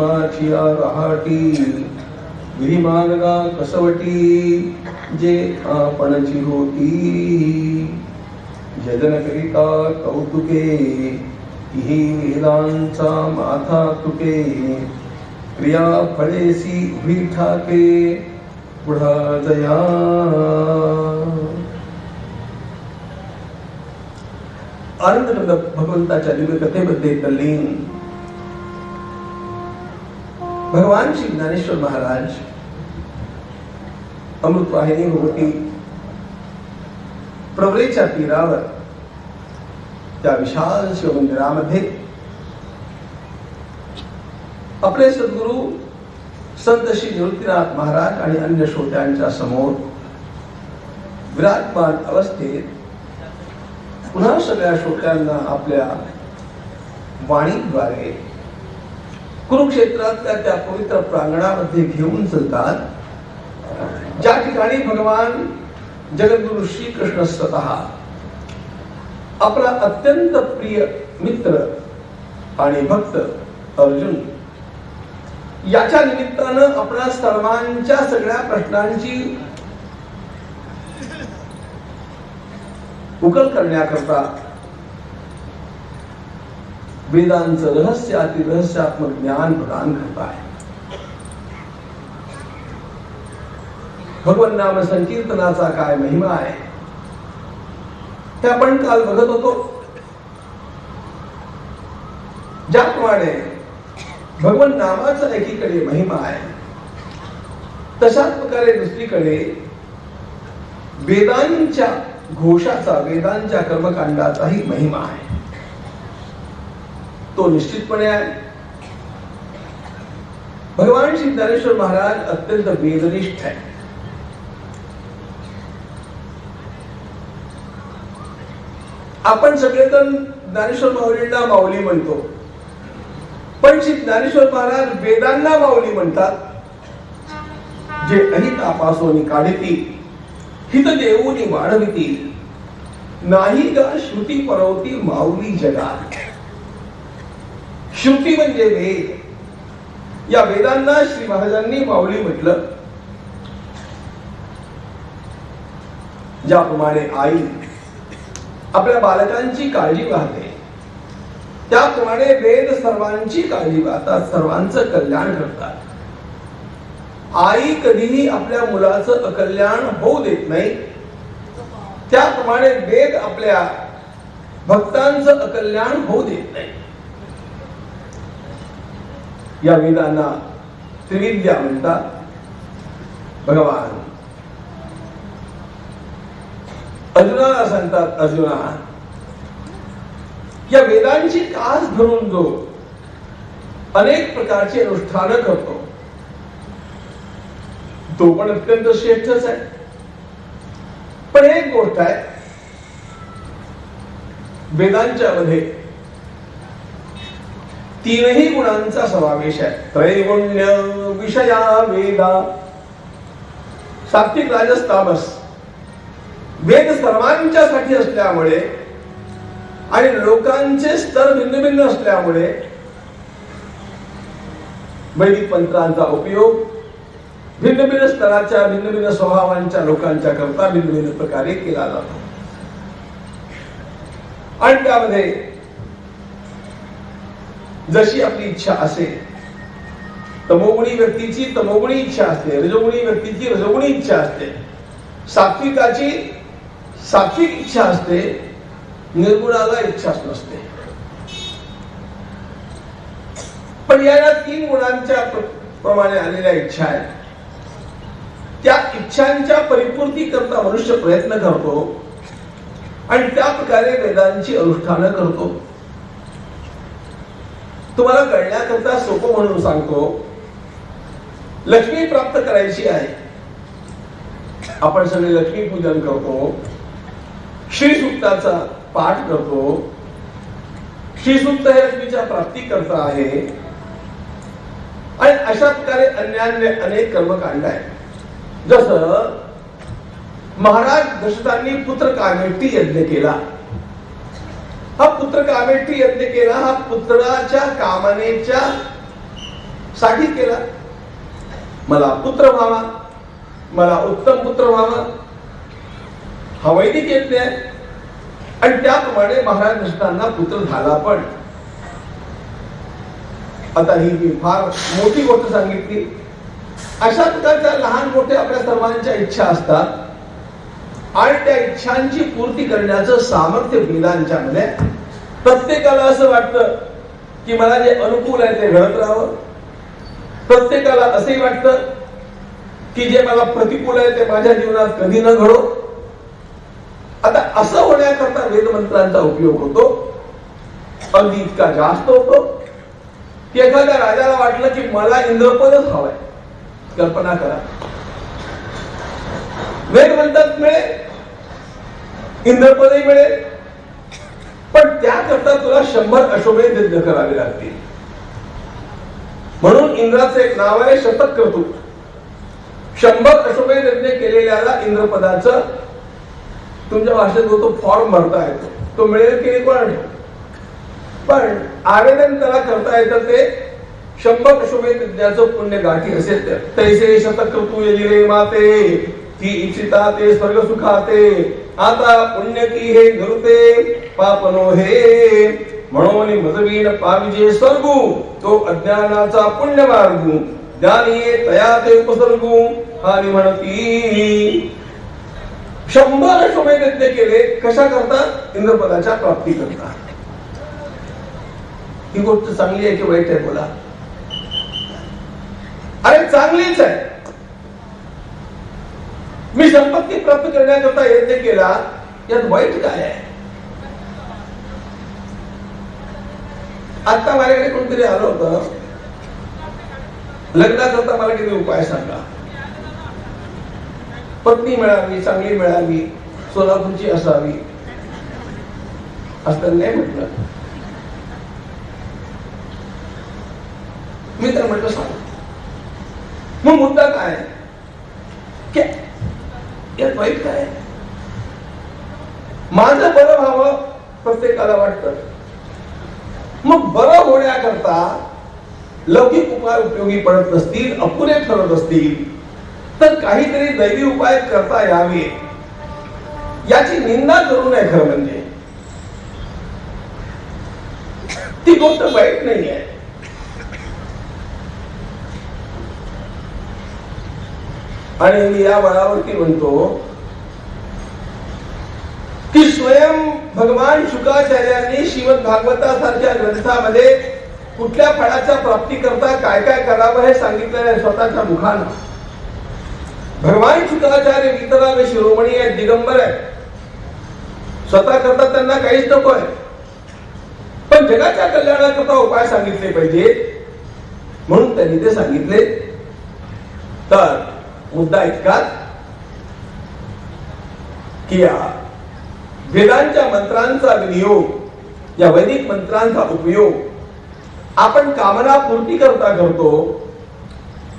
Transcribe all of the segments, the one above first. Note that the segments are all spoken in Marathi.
आश्रम धर्माची या रहाटी विमार्गा कसवटी, जे आपणची होती जजन करिता कौतुके ही वेदांचा माथा तुके। क्रिया फळेसी उभी ठाके पुढा जया आनंद भगवंताच्या दिव्य कथेमध्ये तल्लीन भगवान श्री ज्ञानेश्वर महाराज अमृतवाहिनी होती प्रवरेच्या तीरावर त्या विशाल शिवमंदिरामध्ये आपले सद्गुरु संत श्री निवृत्तीनाथ महाराज आणि अन्य श्रोत्यांच्या समोर विराजमान अवस्थेत पुन्हा सगळ्या श्रोत्यांना आपल्या वाणीद्वारे कुरुक्षेत्रातल्या त्या पवित्र प्रांगणामध्ये घेऊन चलतात. ज्या ठिकाणी भगवान जगद्गुरु श्रीकृष्ण स्वतः आपला अत्यंत प्रिय मित्र आणि भक्त अर्जुन याच्या निमित्तानं आपल्या सर्वांच्या सगळ्या प्रश्नांची उकल करण्याकरता वेदांचं रहस्य अति रहस्यात्मक ज्ञान प्रदान करत आहे भगवन नाम संकीर्तनाचा काय महिमा आहे? ते आपण काल बघत होतो. ज्याप्रमाणे भगवन नामाचा एकीकडे महिमा आहे. तशाच प्रकारे दुसरीकडे वेदांच्या घोषाचा वेदांच्या कर्मकांडाचाही महिमा आहे. तो निश्चितपणे आहे. भगवान श्री ज्ञानेश्वर महाराज अत्यंत वेदनिष्ठ आहे आपण सगळेजण ज्ञानेश्वर माऊलींना माऊली म्हणतो. पण श्री ज्ञानेश्वर महाराज वेदांना माऊली म्हणतात. जे अहितापासोनी काढती हित देऊनी वाढविती. नाही का श्रुती परवती माऊली जगात. श्रुती म्हणजे वेद. या वेदांना श्री महाराजांनी माऊली म्हटलं. ज्याप्रमाणे आई आपल्या बालकांची काळजी वाहते त्याप्रमाणे वेद सर्वांची काळजी वाहतात सर्वांचं कल्याण करतात. आई कधीही आपल्या मुलाचं अकल्याण होऊ देत नाही. त्याप्रमाणे वेद आपल्या भक्तांचं अकल्याण होऊ देत नाही. या वेदांना त्रिविद्या म्हणतात. भगवान. अर्जुनाला सांगतात अर्जुना या वेदांची कास धरून जो अनेक प्रकारचे अनुष्ठान करतो तो पण अत्यंत श्रेष्ठच आहे. पण एक गोष्ट आहे वेदांच्या मध्ये तीनही गुणांचा समावेश आहे. त्रैगुण्य विषया वेदा. सात्विक राजस्तामस वेद सर्वांच्या साठी असल्यामुळे आणि लोकांचे स्तर भिन्न भिन्न असल्यामुळे वैदिक पंत्रांचा उपयोग भिन्न भिन्न स्तराच्या भिन्न भिन्न स्वभावांच्या लोकांच्या करता भिन्न भिन्न प्रकारे केला जातो. आणि त्यामध्ये जशी आपली इच्छा असेल तमोगुणी व्यक्तीची तमोगुणी इच्छा असते रजोगुणी व्यक्तीची रजोगुणी इच्छा असते. सात्विकाची सात्विक इच्छा असते निर्गुणाला इच्छाच नसते. पण या तीन गुणांच्या प्रमाणे आलेल्या इच्छा आहेत. त्या इच्छांच्या परिपूर्ती करता मनुष्य प्रयत्न करतो आणि त्या प्रकारे वेदांची अनुष्ठानं करतो. तुम्हाला कळण्याकरता सोपं म्हणून सांगतो लक्ष्मी प्राप्त करायची आहे. आपण सगळे लक्ष्मी पूजन करतो श्री सूक्ताचा पाठ करतो श्रीसूक्त हे लक्ष्मीच्या प्राप्ती करता आहे. आणि अशा प्रकारे अन्यान्य अनेक कर्मकांड आहे जसं महाराज दशरथांनी पुत्र कामेष्टी यज्ञ केला. हा पुत्र कामेष्ठी यज्ञ केला हा पुत्राच्या कामनेच्या साठी केला. मला पुत्र व्हावा मला उत्तम पुत्र व्हावा. हा वैदिक यज्ञ आहे. आणि त्याप्रमाणे महाराज कृष्णांना पुत्र झाला पण. आता ही मी फार मोठी गोष्ट सांगितली. अशा प्रकारच्या लहान मोठ्या आपल्या सर्वांच्या इच्छा असतात. आणि त्या इच्छांची पूर्ती करण्याचं सामर्थ्य वेदांच्या मध्ये प्रत्येकाला असं वाटतं की मला जे अनुकूल आहे ते घडत राहावं. प्रत्येकाला असंही वाटतं की जे मला प्रतिकूल आहे ते माझ्या जीवनात कधी न घडो. आता असं होण्याकरता वेदमंत्रांचा उपयोग होतो. अगदी इतका जास्त होतो. की एखाद्या राजाला वाटलं की मला इंद्रपदच हवाय. कल्पना करा. वेदवंतात मिळेल इंद्रपदही मिळेल पण त्याकरता तुला शंभर अशोभे यज्ञ करावे लागतील. म्हणून इंद्राचं एक नाव आहे शतक करतो शंभर अशोभे यज्ञ केलेल्याला इंद्रपदाचं तुमच्या भाषेत तो फॉर्म भरता येतो. तो मिळेल की नाही कोण पण आवेदन त्याला करता येतं ते शंभर अशोभे यज्ञाचं पुण्य गाठी असेल तर. तैसे शतक ऋतू रे माते. ती इच्छिता ते स्वर्ग सुखाते. आता पुण्य की हे घरुते पापनो हे. म्हणून मजवीन पाविजे स्वर्गू तो अज्ञानाचा पुण्य मार्गू ज्ञानी तया ते उपसर्गू आणि म्हणती. शंभर अश्वमेध यज्ञ केले कशा करता इंद्रपदाच्या प्राप्ती करता ही गोष्ट चांगली आहे की वाईट आहे बोला? अरे चांगलीच आहे. मी संपत्ती प्राप्त करण्याकरता यज्ञ केला यात वाईट काय आहे? आता माझ्याकडे कोणतरी आलं होत. लग्नाकरता मला किती उपाय सांगा. पत्नी मिळावी चांगली मिळावी सोलापूरची असावी. असं नाही म्हटलं. मी तर म्हटलं सांग. मग मुद्दा काय आहे? वाईट काय? माझं बरं व्हावं प्रत्येकाला वाटतं. मग बरं होण्याकरता लौकिक उपाय उपयोगी पडत नसतील अपुरे ठरत असतील तर काहीतरी दैवी उपाय करता यावे. याची निंदा करू नये खरं म्हणजे. ती गोष्ट वाईट नाही आहे आणि मी या वळावरती म्हणतो की स्वयं भगवान शुकाचार्यांनी श्रीमद भागवतासारख्या ग्रंथामध्ये कुठल्या फळाच्या प्राप्ती करता काय काय करावं हे सांगितलेलं आहे स्वतःच्या मुखानं. भगवान शुक्राचार्य वितराग शिरोमणी आहेत दिगंबर आहेत. स्वतः करता त्यांना काहीच नको आहे. पण जगाच्या कल्याणाकरता उपाय सांगितले पाहिजे. म्हणून त्यांनी ते सांगितले. तर मुद्दा इतकाच की या वेदांच्या मंत्रांचा विनियोग या वैदिक मंत्रांचा उपयोग आपण कामना पूर्ती करता करतो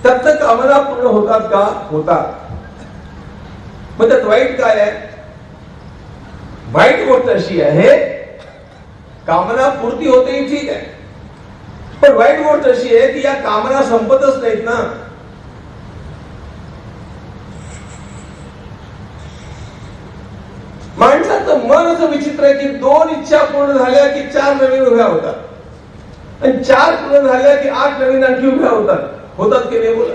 त्याचं कामना पूर्ण होतात का? होतात. मग त्यात वाईट काय आहे? वाईट गोष्ट अशी आहे कामना पूर्ती होते ठीक आहे. पण वाईट गोष्ट अशी आहे की या कामना संपतच नाहीत ना. माणसाचं मन असं विचित्र आहे की दोन इच्छा पूर्ण झाल्या की चार नवीन उभ्या होतात. आणि चार पूर्ण झाल्या की आठ नवीन आणखी उभ्या होतात. होतात की नाही बोला.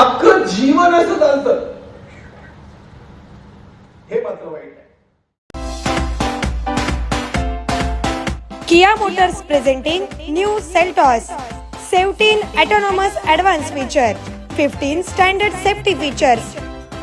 अख्खं जीवन असं चालतं. हे मात्र वाईट आहे. Kia Motors presenting new Seltos 17 autonomous advanced feature. 15 standard safety